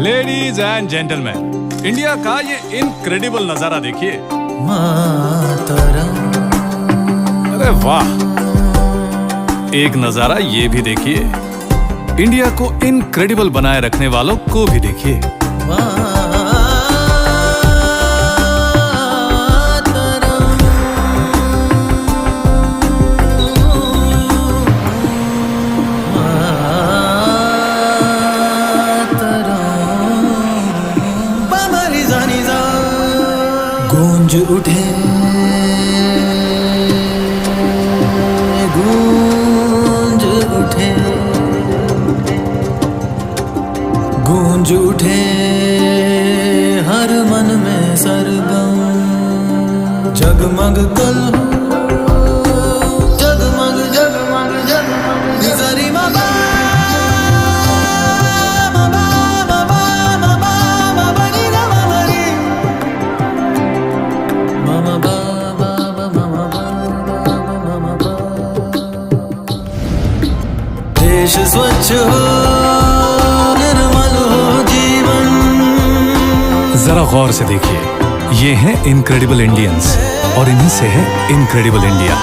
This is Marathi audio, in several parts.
लेडीज़ एंड जेंटलमैन इंडिया का ये इनक्रेडिबल नज़ारा देखिए। अरे वाह! एक नज़ारा ये भी देखिए। इंडिया को इनक्रेडिबल बनाए रखने वालों को भी देखिए। गूंज उठे। गूंज उठे। गूंज उठे हर मन में सरगम। जगमग कल देश स्वच्छ हो, निर्मल हो जीवन। जरा गौर से देखिए। ये है इनक्रेडिबल इंडियंस और इन्हीं से है इनक्रेडिबल इंडिया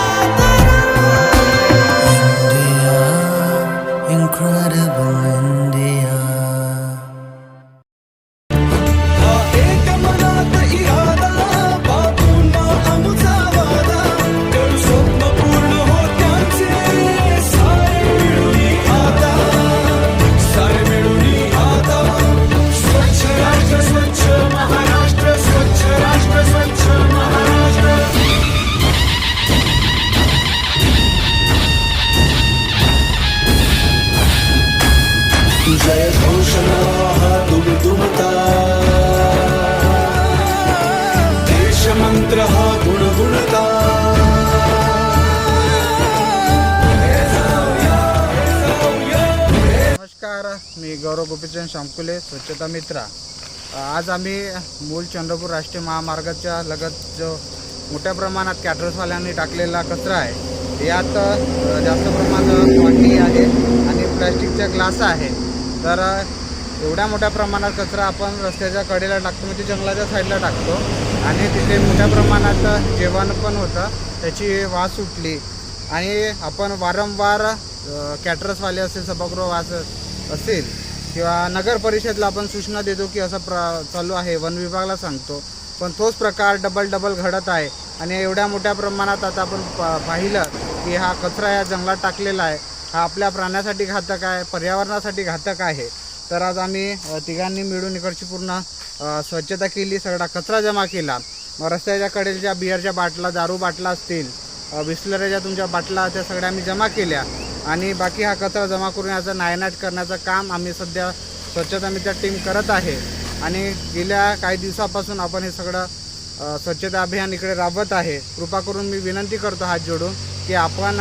मंत्र हा गुणगुणता. नमस्कार मी गौरव गोपीचंद शामकुले स्वच्छता मित्रा. आज आम्ही मूल चंद्रपूर राष्ट्रीय महामार्गाच्या लगत जो मोठ्या प्रमाणात कॅटरसवाल्यांनी टाकलेला कचरा आहे यात जास्त प्रमाणात वाटी आहे आणि प्लॅस्टिकच्या ग्लास आहे. तर एवढ्या मोठ्या प्रमाणात कचरा आपण रस्त्याच्या कडेला टाकतो म्हणजे जंगलाच्या साईडला टाकतो. आणि तिथे मोठ्या प्रमाणात जेवण पण होतं. त्याची वास सुटली. आणि आपण वारंवार कॅटरसवाले असेल सभागृह वास असेल किंवा नगर परिषदला आपण सूचना देतो की असं प्र चालू आहे. वन विभागाला सांगतो. पण तोच प्रकार डबल डबल घडत आहे. आणि एवढ्या मोठ्या प्रमाणात आता आपण पाहिलं की हा कचरा या जंगलात टाकलेला आहे. हा आपल्या प्राण्यासाठी घातक आहे पर्यावरणासाठी घातक आहे. तर आज आम्ही तिघांनी मिळून इकडची पूर्ण स्वच्छता केली सगळा कचरा जमा केला. रस्त्याच्या कडेल ज्या बिअरच्या बाटला दारू बाटला असतील अ, तुमच्या बाटला त्या सगळ्या आम्ही जमा केल्या. आणि बाकी हा कचरा जमा करून याचा नायनाट करण्याचं काम आम्ही सध्या स्वच्छता मित्र टीम करत आहे. आणि गेल्या काही दिवसापासून आपण हे सगळं स्वच्छता अभियान इकडे राबवत आहे. कृपा करून मी विनंती करतो हात जोडून की आपण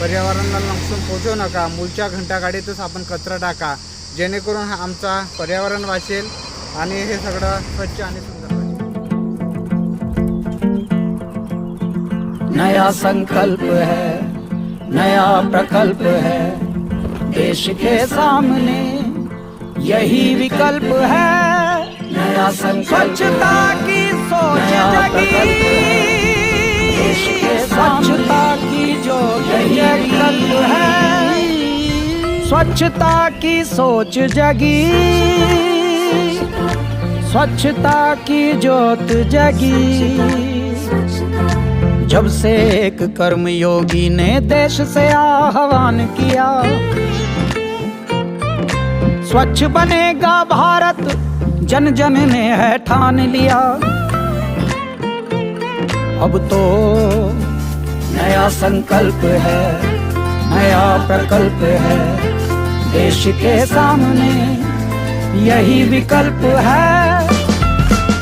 पर्यावरणाला नुकसान पोचवू नका. मूलच्या घंटागाडीतच आपण कचरा टाका. जेणेकरून हा आमचा पर्यावरण वाचेल आणि हे सगळं स्वच्छ आणि सुंदर नया संकल्प है नया प्रकल्प है देश के सामने यही विकल्प है। नया स्वच्छता की सोच जगी। देश के स्वच्छता की जो यही विकल्प है। स्वच्छता की सोच जगी। स्वच्छता की ज्योत जगी। जब से एक कर्मयोगी ने देश से आह्वान किया, स्वच्छ बनेगा भारत जन जन ने है ठान लिया। अब तो नया संकल्प है, नया प्रकल्प है। देश के सामने यही विकल्प है।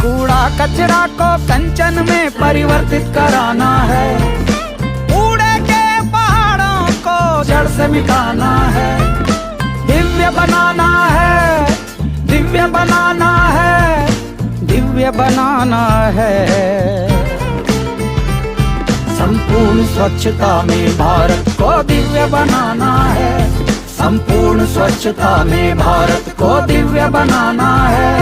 कूड़ा कचरा को कंचन में परिवर्तित कराना है। कूड़े के पहाड़ों को जड़ से मिटाना है। दिव्य बनाना है, दिव्य बनाना है, दिव्य बनाना है। संपूर्ण स्वच्छता में भारत को दिव्य बनाना है। संपूर्ण स्वच्छता में भारत को दिव्य बनाना है।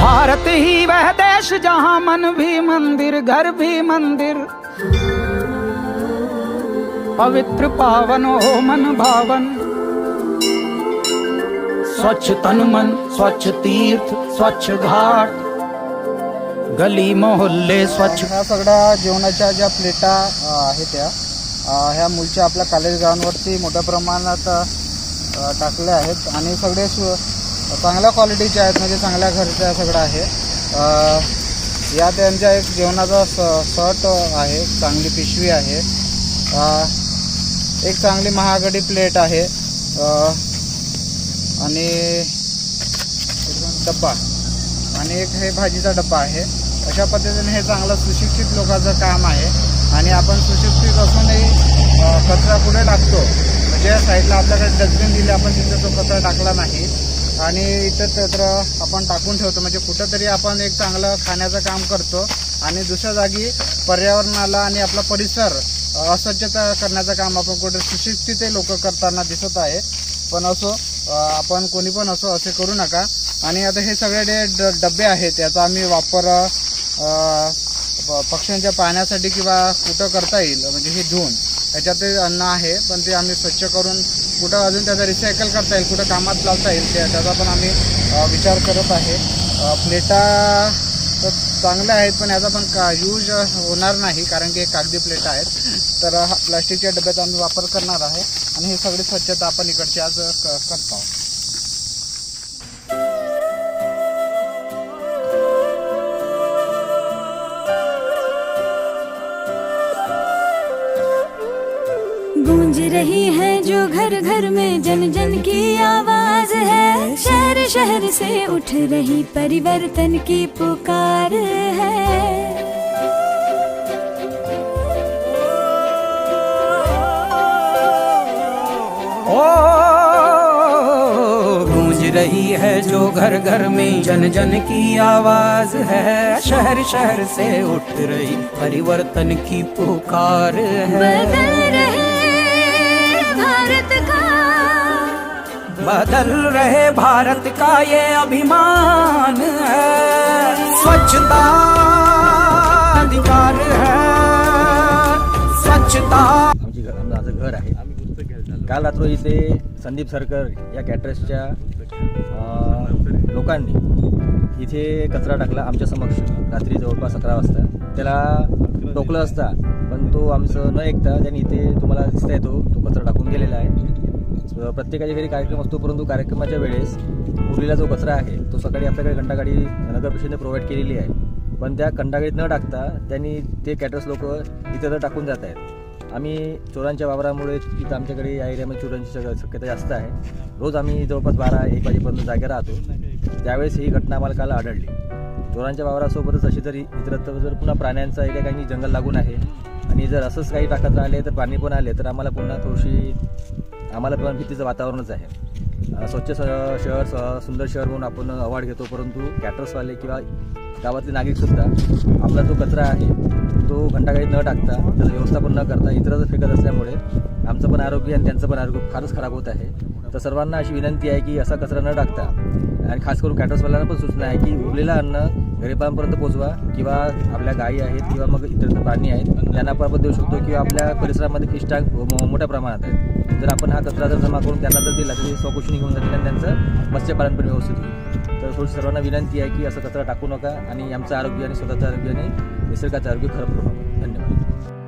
भारत ही वह देश जहाँ मन भी मंदिर, घर भी मंदिर। पवित्र पावन हो मन भावन। स्वच्छ तन मन स्वच्छ तीर्थ स्वच्छ घाट। गली मोहल्ले स्वच्छ ह्या सगळ्या जेवणाच्या ज्या प्लेटा आहेत त्या ह्या मुलच्या आपल्या कॉलेज ग्राउंडवरती मोठ्या प्रमाणात टाकल्या आहेत. आणि सगळे सु चांगल्या क्वालिटीचे आहेत म्हणजे चांगल्या घरच्या सगळं आहे. या त्यांच्या एक जेवणाचा स शर्ट आहे चांगली पिशवी आहे. एक चांगली महागडी प्लेट आहे. आणि डब्बा. आणि एक हे भाजीचा डब्बा आहे. अशा पद्धतीने हे चांगलं सुशिक्षित लोकांचं काम आहे. आणि आपण सुशिक्षित असूनही कचरा कुठे टाकतो? म्हणजे साईडला आपल्याकडे डस्टबिन दिले आपण तिथे तो कचरा टाकला नाही. आणि इथं तत्र आपण टाकून ठेवतो. म्हणजे कुठंतरी आपण एक चांगलं खाण्याचं काम करतो. आणि दुसऱ्या जागी पर्यावरणाला आणि आपला परिसर अस्वच्छता करण्याचं काम आपण कुठे सुशिक्षित लोक करताना दिसत आहे. पण असो आपण कोणी पण असो असे करू नका. आणि आता हे सगळे जे ड डबे आहेत याचा आम्ही वापर प- पक्ष्यांच्या पाण्यासाठी किंवा कुठं करता येईल म्हणजे हे धुवून. याच्यात अन्न आहे पण ते आम्ही स्वच्छ करून कुठं अजून त्याचा रिसायकल करता येईल कुठं कामात लावता येईल त्याचा पण आम्ही विचार करत आहे. प्लेटा तर चांगलं आहेत पण याचा पण का यूज होणार नाही कारण की कागदी प्लेट आहेत. तर हा प्लास्टिकच्या डब्याचा आम्ही वापर करणार आहे आणि ही सगळी स्वच्छता आपण इकडची आज क करतो आहोत. गूंज रही है जो घर घर में जन जन की आवाज। है शहर शहर से उठ रही परिवर्तन की पुकार है। गूंज रही है जो घर घर में जन जन की आवाज़ है शहर शहर से उठ रही परिवर्तन की पुकार है। बदल रहे भारत का ये अभिमान है। स्वच्छता अधिकार है। स्वच्छता। आमची घर आमचं माझं घर आहे. काल रात्र इथे संदीप सरकर या कॅटरसच्या लोकांनी इथे कचरा टाकला आमच्या समक्ष. रात्री जवळपास अकरा वाजता. त्याला टोकलं असता पण तो आमचं न ऐकता त्यांनी इथे तुम्हाला दिसता येतो तो कचरा टाकून गेलेला आहे. प्रत्येकाच्या घरी कार्यक्रम असतो परंतु कार्यक्रमाच्या वेळेस उरलेला जो कचरा आहे तो सकाळी आपल्याकडे घंटागाडी नगर परिषदेने प्रोव्हाइड केलेली आहे. पण त्या कंडागाडीत न टाकता त्यांनी ते कॅटर्स लोक इतर तर टाकून जात आहेत. आम्ही चोरांच्या वावरामुळे इथं आमच्याकडे या एरियामध्ये चोरांची शक्यता जास्त आहे. रोज आम्ही जवळपास बारा एक वाजेपर्यंत जागे राहतो. त्यावेळेस ही घटना आम्हाला काल आढळली. चोरांच्या वावरासोबतच अशी जर इतरत्र जर पुन्हा प्राण्यांचा एका काही जंगल लागून आहे आणि जर असंच काही टाकत राहिले तर पाणी पण आले तर आम्हाला पुन्हा थोडीशी आम्हाला पण भीतीचं वातावरणच आहे. स्वच्छ स- शहर सुंदर शहर म्हणून आपण अवॉर्ड घेतो परंतु कॅटर्सवाले किंवा गावातले नागरिकसुद्धा आपला जो कचरा आहे तो घंटागाडीत न टाकता त्याचं व्यवस्थापन न करता इतरच फेकत असल्यामुळे आमचं पण आरोग्य आणि त्यांचं पण आरोग्य फारच खराब होत आहे. तर सर्वांना अशी विनंती आहे की असा कचरा न टाकता आणि खास करून कॅटर्सवाल्यांना पण सूचना आहे की उरलेलं अन्न गरिबांपर्यंत पोचवा किंवा आपल्या गायी आहेत किंवा मग इतर प्राणी आहेत त्यांना आपण देऊ शकतो किंवा आपल्या परिसरामध्ये फिश मो- मोठ्या प्रमाणात आहेत. जर आपण हा कचरा जर जमा करून त्यांना जर दिला तर ते स्वकुशी घेऊन जातील आणि त्यांचं मत्स्यपालन पण व्यवस्थित होईल. तर थोडी सर्वांना विनंती आहे की असं कचरा टाकू नका आणि आमचं आरोग्य आणि स्वतःचं आरोग्य आणि निसर्गाचं आरोग्य खराब करू नका. धन्यवाद.